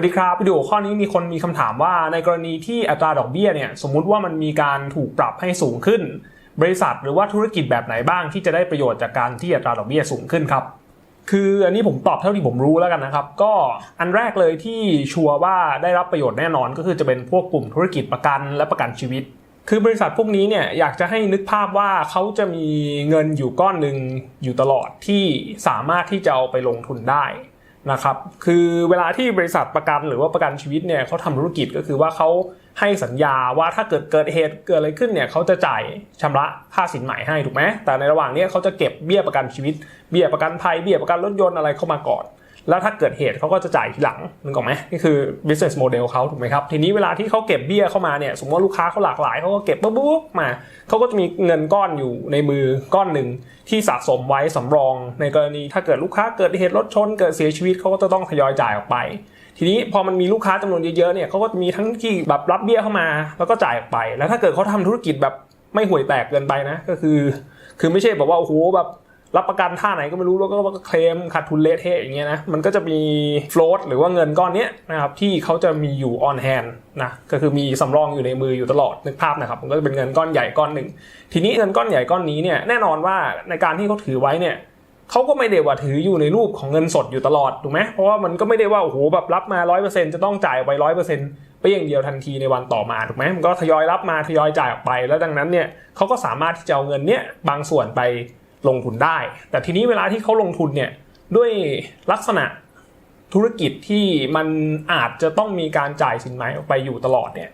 วัสดีครับวิดีโอข้อนี้มีคนมีคำถามว่าในกรณีที่อัตราดอกเบี้ยเนี่ยสมมุติว่ามันมีการถูกปรับให้สูงขึ้น บริษัทหรือว่าธุรกิจแบบไหนบ้างที่จะได้ประโยชน์จากการที่อัตราดอกเบี้ยสูงขึ้นครับคืออันนี้ผมตอบเท่าที่ผมรู้แล้วกันนะครับ ก็อันแรกเลยที่ชัวร์ว่าได้รับประโยชน์แน่นอนก็คือจะเป็นพวกกลุ่มธุรกิจประกันและประกันชีวิต คือบริษัทพวกนี้เนี่ยอยากจะให้นึกภาพว่าเขาจะมีเงินอยู่ก้อนหนึ่งอยู่ตลอดที่สามารถที่จะเอาไปลงทุนได้ นะครับคือเวลาที่บริษัทประกันหรือว่าประกันชีวิตเนี่ยเขาทำธุรกิจก็คือว่าเขาให้สัญญาว่าถ้าเกิดเกิดเหตุเกิดอะไรขึ้นเนี่ยเขาจะจ่ายชำระค่าสินใหม่ให้ถูกไหมแต่ในระหว่างนี้เขาจะเก็บเบี้ยประกันชีวิตเบี้ยประกันภัยเบี้ยประกันรถยนต์อะไรเข้ามาก่อน แล้วถ้าเกิดเหตุเขาก็จะจ่ายทีหลังนึกออกไหมนี่คือ business model เขาถูกไหมครับ ทีนี้เวลาที่เขาเก็บเบี้ยเข้ามาเนี่ย สมมติว่าลูกค้าเขาหลากหลายเขาก็เก็บปุ๊บปุ๊บมาเขาก็จะมีเงินก้อนอยู่ในมือก้อนหนึ่งที่สะสมไว้สำรอง ในกรณีถ้าเกิดลูกค้าเกิดเหตุรถชนเกิดเสียชีวิตเขาก็จะต้องทยอยจ่ายออกไป ทีนี้พอมันมีลูกค้าจำนวนเยอะๆเนี่ยเขาก็จะมีทั้งที่แบบรับเบี้ยเข้ามา แล้วก็จ่ายออกไป แล้วถ้าเกิดเขาทำธุรกิจแบบไม่ห่วยแตกเกินไปนะก็คือ คือไม่ใช่แบบว่าโอ้โหแบบ รับประกันท่าไหนก็ไม่รู้แล้วก็เคลมขาดทุนเละเทะอย่างเงี้ยนะมันก็จะมีโฟลตหรือว่าเงินก้อนเนี้ยนะครับที่เขาจะมีอยู่ on hand นะก็คือมีสำรองอยู่ในมืออยู่ตลอดนึกภาพนะครับมันก็จะเป็นเงินก้อนใหญ่ก้อนหนึ่ง ทีนี้เงินก้อนใหญ่ก้อนนี้เนี่ยแน่นอนว่าในการที่เขาถือไว้เนี่ยเขาก็ไม่ได้ว่าถืออยู่ในรูปของเงินสดอยู่ตลอดถูกไหมเพราะว่ามันก็ไม่ได้ว่าโอ้โหแบบรับมา 100%จะต้องจ่ายไปร้อยเปอร์เซ็นต์ไปอย่างเดียวทันทีในวันต่อมาถูกไหมมันก็ทยอยรับมาทยอยจ่ายออกไป แล้วดังนั้นเนี่ยเขาก็สามารถที่จะเอาเงินเนี้ยบางส่วนไป ลงทุนได้ แต่ทีนี้เวลาที่เขาลงทุนเนี่ยด้วยลักษณะธุรกิจที่มันอาจจะต้องมีการจ่ายสินไหมออกไปอยู่ตลอดเนี่ย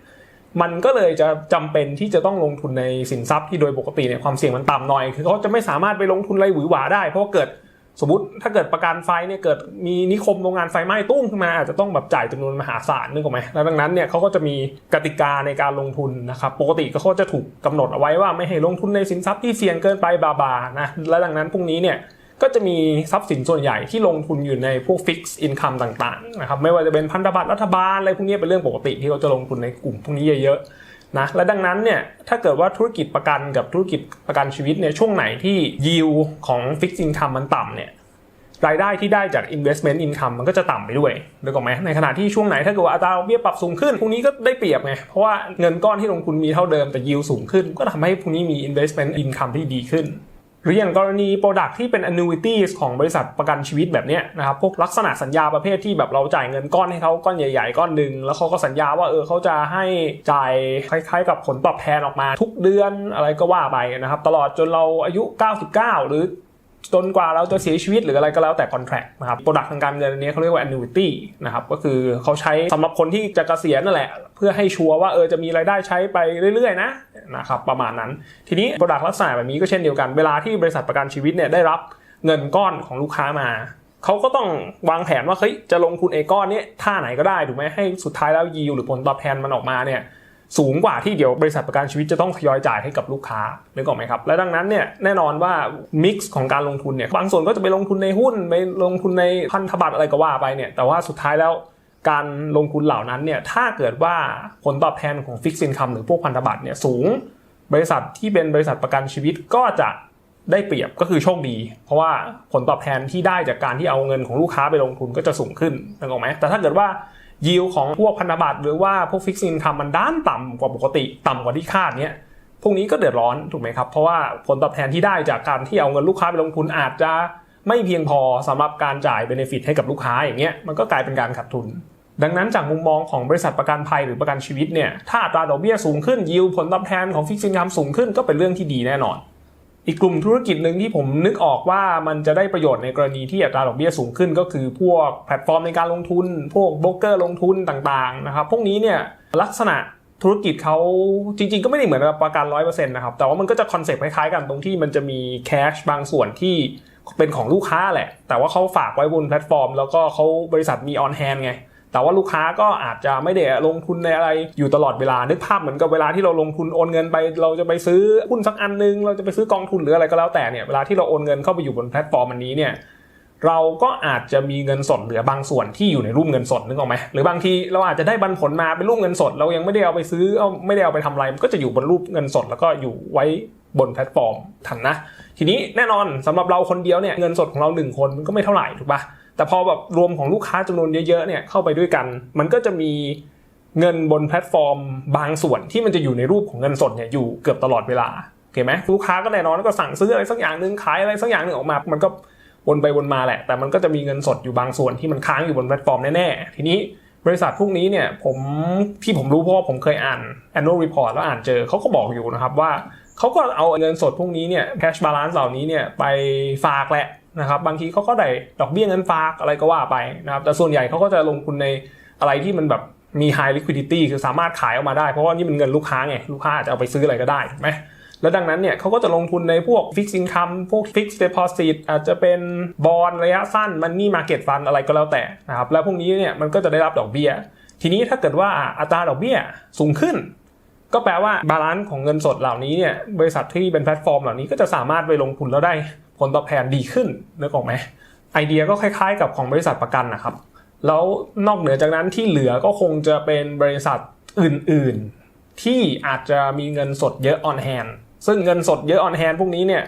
มันก็เลยจะจำเป็นที่จะต้องลงทุนในสินทรัพย์ที่โดยปกติเนี่ยความเสี่ยงมันต่ำหน่อย คือเขาจะไม่สามารถไปลงทุนอะไรหวือหวาได้ เพราะาเกิด สมมติถ้าเกิดประกันไฟเนี่ยเกิดมีนิคมโรงงานไฟไหม้ตุ้มขึ้นมาอาจจะต้องแบบจ่ายจำนวนมหาศาลนึกออกไหมแล้วดังนั้นเนี่ยเขาก็จะมีกติกาในการลงทุนนะครับปกติก็เขาจะถูกกำหนดเอาไว้ว่าไม่ให้ลงทุนในสินทรัพย์ที่เสี่ยงเกินไปบาบานะและดังนั้นพรุ่งนี้เนี่ยก็จะมีทรัพย์สินส่วนใหญ่ที่ลงทุนอยู่ในพวกฟิกซ์อินคัมต่างๆนะครับไม่ว่าจะเป็นพันธบัตรรัฐบาลอะไรพวกนี้เป็นเรื่องปกติที่เขาจะลงทุนในกลุ่มพวกนี้เยอะๆ นะและดังนั้นเนี่ยถ้าเกิดว่าธุรกิจประกันกับธุรกิจประกันชีวิตเนี่ยช่วงไหนที่ยิวของ Fixed Income มันต่ำเนี่ยรายได้ที่ได้จาก investment income มันก็จะต่ำไปด้วยนึกออกไหมในขณะที่ช่วงไหนถ้าเกิดว่าอัตราดอกเบี้ยปรับสูงขึ้นพวกนี้ก็ได้เปรียบไง เพราะว่าเงินก้อนที่ลงทุนมีเท่าเดิมแต่ยิวสูงขึ้น ก็ทำให้พวกนี้มี investment income ที่ดีขึ้น หรืออย่างกรณี Product ที่เป็น annuities ของบริษัทประกันชีวิตแบบนี้นะครับพวกลักษณะสัญญาประเภทที่แบบเราจ่ายเงินก้อนให้เขาก้อนใหญ่ๆ ก้อนหนึ่งแล้วเขาก็สัญญาว่าเออเขาจะให้จ่ายคล้ายๆ กับผลตอบแทนออกมา ทุกเดือนอะไรก็ว่าไปนะครับตลอดจนเราอายุ 99 หรือ จนกว่าเราจะเสียชีวิตหรืออะไรก็แล้วแต่คอนแท c t นะครับโปรดักต์ทางการเงินอันนี้เขาเรียกว่า annuity นะครับก็คือเขาใช้สำหรับคนที่จะเกษียณนั่นแหละ เพื่อให้ชัวร์ว่าเออจะมีรายได้ใช้ไปเรื่อยๆนะนะครับประมาณนั้น ทีนี้โปรดักลักษณะแบบนี้ก็เช่นเดียวกันเวลาที่บริษัทประกันชีวิตเนี่ยได้รับเงินก้อนของลูกค้ามาเขาก็ต้องวางแผนว่าเฮ้ยจะลงทุนเอก้อนนี้ท่าไหนก็ได้ถูกไหมให้สุดท้ายแล้วยิวหรือผลตอบแทนมันออกมาเนี่ย สูงกว่าที่เดี๋ยวบริษัทประกันชีวิตจะต้องทยอยจ่ายให้กับลูกค้านึกออกไหมครับ และดังนั้นเนี่ยแน่นอนว่ามิกซ์ของการลงทุนเนี่ยบางส่วนก็จะไปลงทุนในหุ้นไปลงทุนในพันธบัตรอะไรก็ว่าไปเนี่ยแต่ว่าสุดท้ายแล้วการลงทุนเหล่านั้นเนี่ยถ้าเกิดว่าผลตอบแทนของฟิกซินคัมหรือพวกพันธบัตรเนี่ยสูง บริษัทที่เป็นบริษัทประกันชีวิตก็จะได้เปรียบก็คือโชคดี เพราะว่าผลตอบแทนที่ได้จากการที่เอาเงินของลูกค้าไปลงทุนก็จะสูงขึ้นนึกออกไหมแต่ถ้าเกิดว่า ยิวของพวกพันธบัตรหรือว่าพวกฟิกซินคัมมันด้านต่ำกว่าปกติ ต่ำกว่าที่คาดเนี้ยพวกนี้ก็เดือดร้อนถูกไหมครับ เพราะว่าผลตอบแทนที่ได้จากการที่เอาเงินลูกค้าไปลงทุนอาจจะไม่เพียงพอสำหรับการจ่ายเบเนฟิตให้กับลูกค้าอย่างเงี้ยมันก็กลายเป็นการขาดทุน ดังนั้นจากมุมมองของบริษัทประกันภัยหรือประกันชีวิตเนี่ยถ้าอัตราดอกเบี้ยสูงขึ้นยิวผลตอบแทนของฟิกซินคัมสูงขึ้นก็เป็นเรื่องที่ดีแน่นอน อีกกลุ่มธุรกิจหนึ่งที่ผมนึกออกว่ามันจะได้ประโยชน์ในกรณีที่อัตราดอกเบี้ยสูงขึ้น ก็คือพวกแพลตฟอร์มในการลงทุน พวกโบรกเกอร์ลงทุนต่างๆนะครับพวกนี้เนี่ยลักษณะธุรกิจเขาจริงๆ ก็ไม่ได้เหมือนประกันร้อยเปอร์เซ็นต์นะครับแต่ว่ามันก็จะคอนเซ็ปต์คล้ายๆกันตรงที่มันจะมีแคชบางส่วนที่เป็นของลูกค้าแหละ แต่ว่าเขาฝากไว้บนแพลตฟอร์ม แล้วก็เขาบริษัทมีออนแฮนไง แต่ว่าลูกค้าก็อาจจะไม่ได้ลงทุนในอะไรอยู่ตลอดเวลานึกภาพเหมือนกับเวลาที่เราลงทุนโอนเงินไป เราจะไปซื้อหุ้นสักอันนึง เราจะไปซื้อกองทุนหรืออะไรก็แล้วแต่เนี่ยเวลาที่เราโอนเงินเข้าไปอยู่บนแพลตฟอร์มอันนี้เนี่ยเราก็อาจจะมีเงินสดเหลือบางส่วนที่อยู่ในรูปเงินสดนึกออกไหมหรือบางทีเราอาจจะได้บันผลมาเป็นรูปเงินสด เรายังไม่ได้เอาไปซื้อเอาไม่ได้เอาไปทำอะไรมันก็จะอยู่บนรูปเงินสดแล้วก็อยู่ไว้บนแพลตฟอร์มทันนะ ทีนี้แน่นอนสำหรับเราคนเดียวเนี่ยเงินสดของเราหนึ่งคนมันก็ไม่เท่าไหร่ถูกปะ แต่พอแบบรวมของลูกค้าจำนวนเยอะๆเนี่ยเข้าไปด้วยกัน มันก็จะมีเงินบนแพลตฟอร์ม บางส่วนที่มันจะอยู่ในรูปของเงินสดเนี่ยอยู่เกือบตลอดเวลาโอเคไหมลูกค้าก็แน่นอนก็สั่งซื้ออะไรสักอย่างหนึ่งขายอะไรสักอย่างหนึ่งออกมา มันก็วนไปวนมาแหละ แต่มันก็จะมีเงินสดอยู่บางส่วนที่มันค้างอยู่บนแพลตฟอร์มแน่ๆทีนี้บริษัทพวกนี้เนี่ยผมที่ผมรู้เพราะว่าผมเคยอ่าน annual report แล้วอ่านเจอเขาก็บอกอยู่นะครับว่าเขาก็เอาเงินสดพวกนี้เนี่ย cash balance เหล่านี้เนี่ยไปฝากแหละ นะครับบางทีเขาก็ได้ดอกเบี้ยเงินฝากอะไรก็ว่าไปนะครับแต่ส่วนใหญ่เขาก็จะลงทุนในอะไรที่มันแบบมี high liquidity คือสามารถขายออกมาได้เพราะว่านี่มันเงินลูกค้าไงลูกค้าอาจจะเอาไปซื้ออะไรก็ได้ถูกไหมแล้วดังนั้นเนี่ยเขาก็จะลงทุนในพวก fixed income พวก fixed deposit อาจจะเป็นบอลระยะสั้น money market fund อะไรก็แล้วแต่นะครับแล้วพวกนี้เนี่ยมันก็จะได้รับดอกเบี้ย ทีนี้ถ้าเกิดว่าอัตราดอกเบี้ยสูงขึ้น ก็แปลว่าบาลานซ์ของเงินสดเหล่านี้เนี่ยบริษัทที่เป็นแพลตฟอร์มเหล่านี้ก็จะสามารถไปลงทุนแล้วได้ผลตอบแทนดีขึ้นนึกออกไหมไอเดียก็คล้ายๆ กับของบริษัทประกันนะครับ แล้วนอกเหนือจากนั้นที่เหลือก็คงจะเป็นบริษัทอื่น ๆ ที่อาจจะมีเงินสดเยอะออนแฮนซึ่งเงินสดเยอะออนแฮนพวกนี้เนี่ย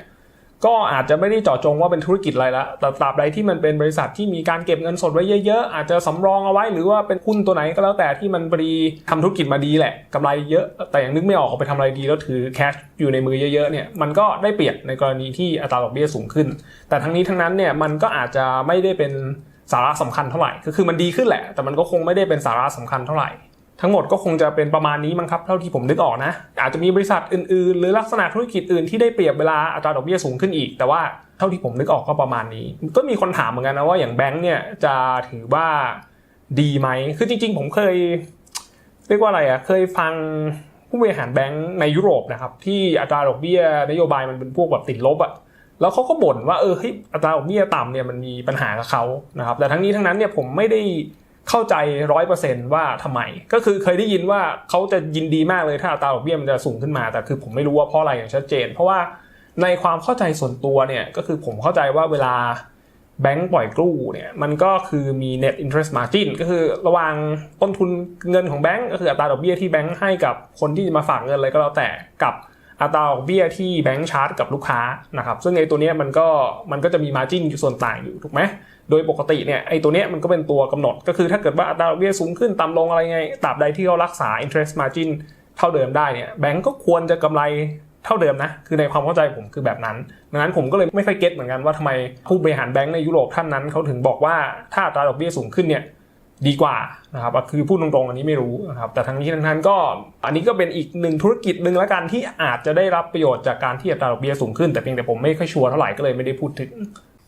ก็อาจจะไม่ได้เจาะจงว่าเป็นธุรกิจอะไรละแต่ตราบใดที่มันเป็นบริษัทที่มีการเก็บเงินสดไว้เยอะๆ อาจจะสำรองเอาไว้ หรือว่าเป็นหุ้นตัวไหนก็แล้วแต่ที่มันพอดีทำธุรกิจมาดีแหละกำไรเยอะ แต่ยังนึกไม่ออกเอาไปทำอะไรดีแล้วถือแคชอยู่ในมือเยอะๆเนี่ยมันก็ได้เปรียบในกรณีที่อัตราดอกเบี้ยสูงขึ้น แต่ทั้งนี้ทั้งนั้นเนี่ยมันก็อาจจะไม่ได้เป็นสาระสำคัญเท่าไหร่ ก็คือมันดีขึ้นแหละ แต่มันก็คงไม่ได้เป็นสาระสำคัญเท่าไหร่ ทั้งหมดก็คงจะเป็นประมาณนี้มั้งครับเท่าที่ผมนึกออกนะ อาจจะมีบริษัทอื่นๆ หรือลักษณะธุรกิจอื่นที่ได้เปรียบเวลาอัตราดอกเบี้ยสูงขึ้นอีก แต่ว่าเท่าที่ผมนึกออกก็ประมาณนี้ ก็มีคนถามเหมือนกันนะว่าอย่างแบงค์เนี่ยจะถือว่าดีไหมคือจริง ๆ ผมเคย เรียกว่าอะไรอะเคยฟังผู้บริหารแบงค์ในยุโรปนะครับที่อัตราดอกเบี้ยนโยบายมันเป็นพวกแบบติดลบอะแล้วเขาก็บ่นว่าเออเฮ้ยอัตราดอกเบี้ยต่ำเนี่ยมันมีปัญหากับเขานะครับแต่ทั้งนี้ทั้งนั้นเนี่ยผมไม่ได้ เข้าใจร้อยเปอร์เซนต์ว่าทำไม ก็คือเคยได้ยินว่าเขาจะยินดีมากเลยถ้าอัตราดอกเบี้ยมันจะสูงขึ้นมา แต่คือผมไม่รู้ว่าเพราะอะไรอย่างชัดเจน เพราะว่าในความเข้าใจส่วนตัวเนี่ยก็คือผมเข้าใจว่าเวลาแบงก์ปล่อยกู้เนี่ยมันก็คือมี net interest margin ก็คือระหว่างต้นทุนเงินของแบงก์ก็คืออัตราดอกเบี้ยที่แบงก์ให้กับคนที่จะมาฝากเงินอะไรก็แล้วแต่กับอัตราดอกเบี้ยที่แบงก์ชาร์จกับลูกค้านะครับซึ่งไอ้ตัวเนี้ยมันก็มันก็จะมีมาจิ้นอยู่ส่วนต่างอยู่ถูกไหม โดยปกติเนี่ยไอ้ตัวเนี้ยมันก็เป็นตัวกำหนด ก็คือถ้าเกิดว่าอัตราดอกเบี้ยสูงขึ้นต่ำลงอะไรไงตราบใดที่เขารักษา interest margin เท่าเดิมได้เนี่ยแบงก์ก็ควรจะกำไรเท่าเดิมนะ คือในความเข้าใจผมคือแบบนั้นดังนั้นผมก็เลยไม่ค่อยเก็ตเหมือนกันว่าทำไมผู้บริหารแบงก์ในยุโรปท่านนั้นเขาถึงบอกว่าถ้าอัตราดอกเบี้ยสูงขึ้นเนี่ยดีกว่านะครับคือพูดตรงๆอันนี้ไม่รู้นะครับแต่ทั้งนี้ทั้งนั้นก็อันนี้ก็เป็นอีกหนึ่งธุรกิจหนึ่งล้วกันที่อาจจะได้รับประโยชน์จากการที่อัตราดอกเบี้ยสูงขึ้นแต่เพียงแต่ผมไม่ค่อยชัวร์เท่าไหร่ก็เลยไม่ได้พูดถึง